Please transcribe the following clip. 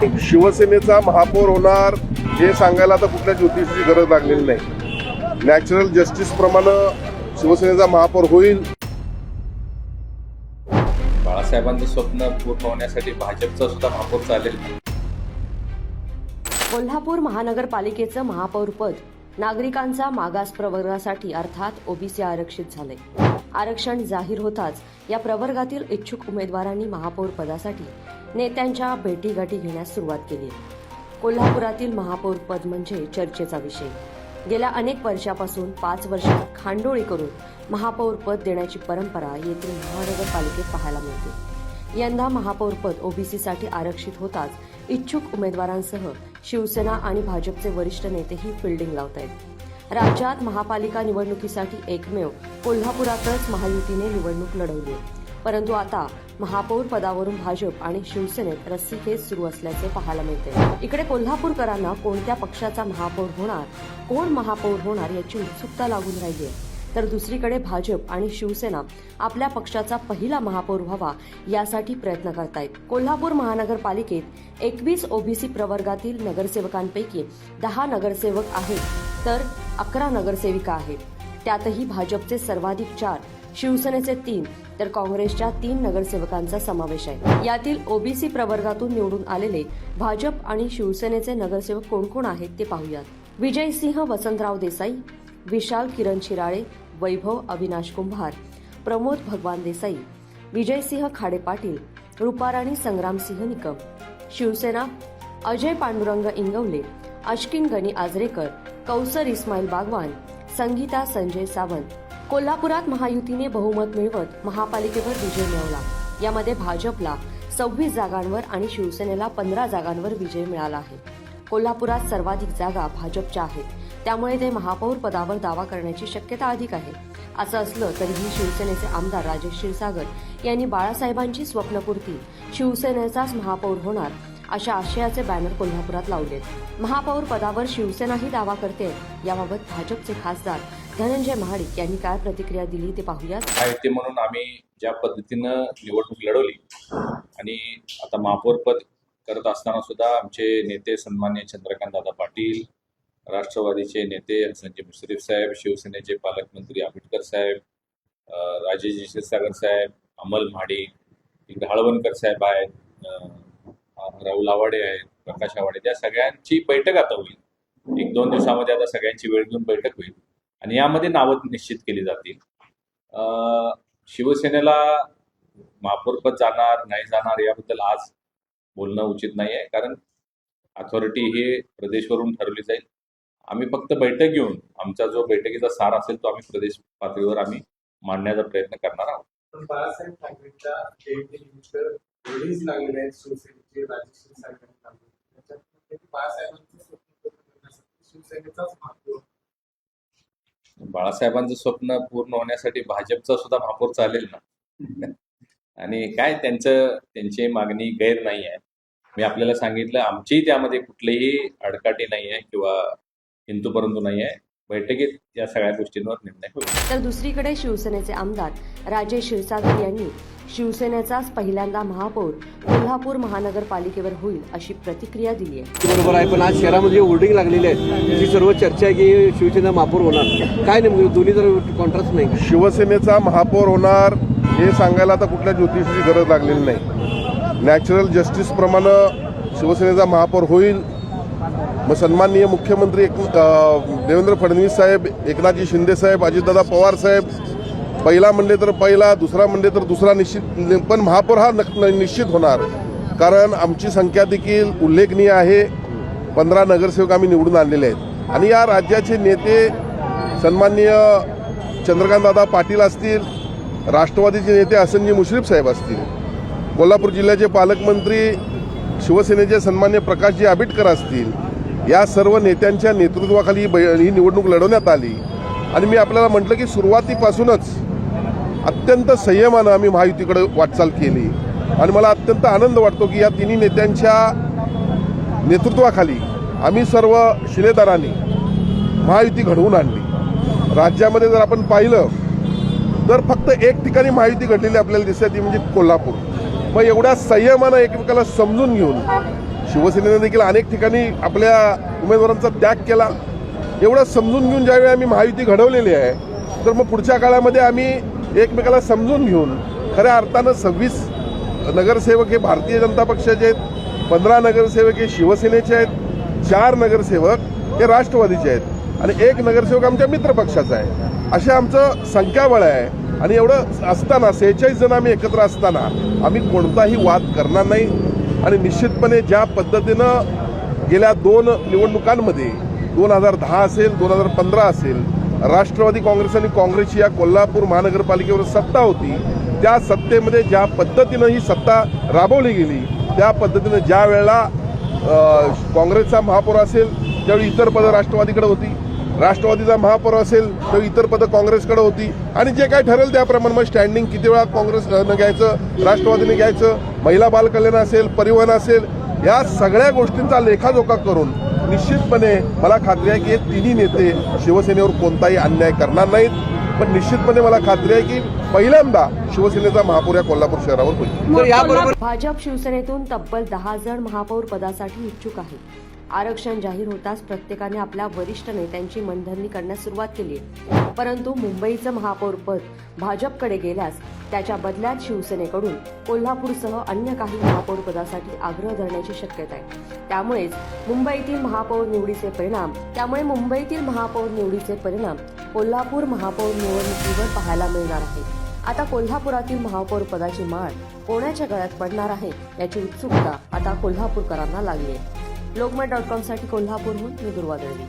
शिवसेनेचा महापौर होणार हे सांगायला आता कुठल्या ज्योतिषीची गरज लागलेली नाही. नॅचरल जस्टिस प्रमाणे शिवसेनेचा महापौर होईल. बाळासाहेबांचं स्वप्न पूर्ण होण्यासाठी भाजपचा सुद्धा महापौर चालेल. कोल्हापूर महानगरपालिकेचं महापौरपद नागरिकांचा मागास प्रवर्गासाठी अर्थात ओबीसी आरक्षित झाले. आरक्षण जाहीर होताच या प्रवर्गातील इच्छुक उमेदवारांनी महापौर पदासाठी नेत्यांच्या भेटीगाठी घेण्यास सुरुवात केली. कोल्हापुरातील महापौर पद म्हणजे चर्चेचा विषय. गेल्या अनेक वर्षापासून पाच वर्षात खांडोळी करून महापौर पद देण्याची परंपरा येथील महानगरपालिकेत पाहायला मिळते. यंदा महापौरपद ओबीसीसाठी आरक्षित होताच इच्छुक उमेदवारांसह शिवसेना आणि भाजपचे वरिष्ठ नेतेही फिल्डिंग लावत आहेत राज्यात महापालिका निवडणुकीसाठी एकमेव कोल्हापुरातच महायुतीने निवडणूक लढवली आहे. परंतु आता महापौर पदावरून भाजप आणि शिवसेनेत रस्सीखेच सुरू असल्याचे पाहायला मिळते. इकडे कोल्हापूरकरांना कोणत्या पक्षाचा महापौर होणार कोण महापौर होणार याची उत्सुकता लागून राहिली आहे. तर दुसरीकडे भाजप आणि शिवसेना आपल्या पक्षाचा पहिला महापौर व्हावा यासाठी प्रयत्न करतायत. कोल्हापूर महानगरपालिकेत एकवीस ओबीसी प्रवर्गातील नगरसेवकांपैकी दहा नगरसेवक आहेत तर अकरा नगरसेविका आहेत. त्यातही भाजपचे सर्वाधिक चार शिवसेनेचे तीन तर काँग्रेसच्या तीन नगरसेवकांचा समावेश आहे. यातील ओबीसी प्रवर्गातून निवडून आलेले भाजप आणि शिवसेनेचे नगरसेवक कोण कोण आहेत ते पाहूयात. विजयसिंह वसंतराव देसाई विशाल किरण शिराळे वैभव अविनाश कुंभार प्रमोद भगवान देसाई विजयसिंह खाडे पाटील रुपाराणी संग्रामसिंह निकम शिवसेना अजय पांडुरंग इंगवले अश्किन गणी आजरेकर कौसर इस्माईल बागवान संगीता संजय सावंत कोल्हापुरात महायुतीने बहुमत मिळवत महापालिकेवर विजय मिळवला. यामध्ये भाजपला सव्वीस जागांवर आणि शिवसेनेला पंधरा जागांवर विजय मिळाला आहे. कोल्हापुरात सर्वाधिक जागा भाजपच्या आहेत. त्यामुळे ते महापौर पदावर दावा करण्याची शक्यता अधिक आहे. असं असलं तरीही शिवसेनेचे आमदार राजेश क्षीरसागर यांनी बाळासाहेबांची स्वप्नपूर्ती शिवसेनेचाच महापौर होणार अशा आशयाचे बॅनर कोल्हापुरात लावलेत. महापौर पदावर शिवसेनाही दावा करते याबाबत भाजपचे खासदार धनंजय महाडिक यांनी काय प्रतिक्रिया दिली ते पाहूयात. ते म्हणून आम्ही ज्या पद्धतीनं निवडणूक लढवली आणि आता महापौर पद करत असताना सुद्धा आमचे नेते सन्मान्य चंद्रकांत दादा पाटील राष्ट्रवादीचे नेते संजय मुश्रीफ साहेब शिवसेनेचे पालकमंत्री आंबेडकर साहेब अं, राजेश क्षीरसागर साहेब अमल महाडिक इकडे हळवणकर साहेब आहेत राहुल आवाडे आहेत प्रकाश आवाडे त्या सगळ्यांची बैठक आता होईल. एक दोन दिवसामध्ये आता सगळ्यांची वेळ घेऊन बैठक होईल. आणि यामध्ये नावं निश्चित केली जातील. शिवसेनेला महापौरपद जाणार नाही जाणार याबद्दल आज बोलणं उचित नाही आहे कारण अथॉरिटी हे प्रदेशवरून ठरवली जाईल. आम्ही फक्त बैठक घेऊन आमचा जो बैठकीचा सार असेल तो आम्ही प्रदेश पातळीवर आम्ही मांडण्याचा प्रयत्न करणार आहोत. स्वप्न पूर्ण बाळासाहेबांचं स्वप्न पूर्ण होण्यासाठी भाजपचा सुद्धा महापौर चालेल ना? आणि काय त्यांचं त्यांची मागणी गैर नाही आहे मी आपल्याला सांगितलं आमचीही त्यामध्ये कुठलीही अडकाटी नाही आहे किंवा हिंदू परंतु नाही आहे बैठकीत या सगळ्या गोष्टींवर निर्णय होईल. तर दुसरीकडे शिवसेनेचे आमदार राजेश क्षीरसागर यांनी शिवसेनेचाच पहिल्यांदा महापौर कोल्हापूर महानगरपालिकेवर होईल अशी प्रतिक्रिया दिली आहे. बरोबर आहे पण आज शहरामध्ये होर्डिंग लागलेली आहे त्याची सर्व चर्चा आहे की शिवसेना महापौर होणार. काय नेमकं दोन्ही जर कॉन्ट्रास्ट नाही? शिवसेनेचा महापौर होणार हे सांगायला आता कुठल्या ज्योतिषीची गरज लागलेली नाही. नॅचरल जस्टिस प्रमाणे शिवसेनेचा महापौर होईल मग सन्माननीय मुख्यमंत्री एक देवेंद्र फडणवीस साहेब एकनाथजी शिंदे साहेब अजितदादा पवार साहेब. पहिला म्हणले तर पहिला दुसरा म्हणले तर दुसरा निश्चित पण महापौर हा नक निश्चित होणार. कारण आमची संख्या देखील उल्लेखनीय आहे. पंधरा नगरसेवक आम्ही निवडून आणलेले आहेत. आणि या राज्याचे नेते सन्माननीय चंद्रकांतदादा पाटील असतील राष्ट्रवादीचे नेते हसनजी मुश्रीफ साहेब असतील कोल्हापूर जिल्ह्याचे पालकमंत्री शिवसेनेचे सन्मान्य प्रकाशजी आंबेडकर असतील या सर्व नेत्यांच्या नेतृत्वाखाली ही बै- ही निवडणूक लढवण्यात आली. आणि मी आपल्याला म्हटलं की सुरुवातीपासूनच अत्यंत संयमानं आम्ही महायुतीकडे वाटचाल केली. आणि मला अत्यंत आनंद वाटतो की या तिन्ही नेत्यांच्या नेतृत्वाखाली आम्ही सर्व शिलेदारांनी महायुती घडवून आणली. राज्यामध्ये जर आपण पाहिलं तर फक्त एक ठिकाणी महायुती घडलेली आपल्याला दिसते ती म्हणजे कोल्हापूर. मग एवढ्या संयमानं एकमेकाला समजून घेऊन शिवसेनेने देखील अनेक ठिकाणी आपल्या उमेदवारांचा त्याग केला. एवढं समजून घेऊन ज्यावेळी आम्ही महायुती घडवलेली आहे तर मग पुढच्या काळामध्ये आम्ही एकमेकाला समजून घेऊन खऱ्या अर्थानं सव्वीस नगरसेवक हे भारतीय जनता पक्षाचे आहेत पंधरा नगरसेवक हे शिवसेनेचे आहेत चार नगरसेवक हे राष्ट्रवादीचे आहेत आणि एक नगरसेवक आमच्या मित्रपक्षाचा आहे. असे आमचं संख्याबळ आहे आणि एवढं असताना सेहेचाळीस जण आम्ही एकत्र असताना आम्ही कोणताही वाद करणार नाही. आणि निश्चितपणे ज्या पद्धतीनं गेल्या दोन निवडणुकांमध्ये दोन हजार दहा असेल दोन हजार पंधरा असेल राष्ट्रवादी काँग्रेस आणि काँग्रेसची या कोल्हापूर महानगरपालिकेवर सत्ता होती त्या सत्तेमध्ये ज्या पद्धतीनं ही सत्ता राबवली गेली त्या पद्धतीनं ज्या वेळेला काँग्रेसचा महापौर असेल त्यावेळी इतर पदं राष्ट्रवादीकडे होती. राष्ट्रवादीचा महापौर असेल तर इतर पदं काँग्रेसकडे होती. आणि जे काय ठरेल त्याप्रमाणे मग स्टँडिंग किती वेळा काँग्रेसनं घ्यायचं राष्ट्रवादीने घ्यायचं महिला बालकल्याण असेल परिवहन असेल या सगळ्या गोष्टींचा लेखाजोखा करून निश्चितपणे मला खात्री आहे की हे तिन्ही नेते शिवसेनेवर कोणताही अन्याय करणार नाहीत. पण निश्चितपणे मला खात्री आहे की पहिल्यांदा शिवसेनेचा महापौर या कोल्हापूर शहरावर होईल. तर याबरोबर भाजप शिवसेनेतून तब्बल दहा जण महापौर पदासाठी इच्छुक आहेत. आरक्षण जाहीर होताच प्रत्येकाने आपल्या वरिष्ठ नेत्यांची मनधरणी करण्यास सुरुवात केली आहे. परंतु मुंबईचं महापौरपद भाजपकडे गेल्यास त्याच्या बदल्यात शिवसेनेकडून कोल्हापूरसह अन्य काही महापौरपदासाठी आग्रह धरण्याची शक्यता आहे. त्यामुळेच मुंबईतील महापौर निवडीचे परिणाम त्यामुळे मुंबईतील महापौर निवडीचे परिणाम कोल्हापूर महापौर निवडणुकीवर पाहायला मिळणार आहे आता कोल्हापुरातील महापौर पदाची माळ कोणाच्या गळ्यात पडणार आहे याची उत्सुकता आता कोल्हापूरकरांना लागली आहे. लोकमत डॉट कॉमसाठी कोल्हापूरहून मी दुर्वा दळवी.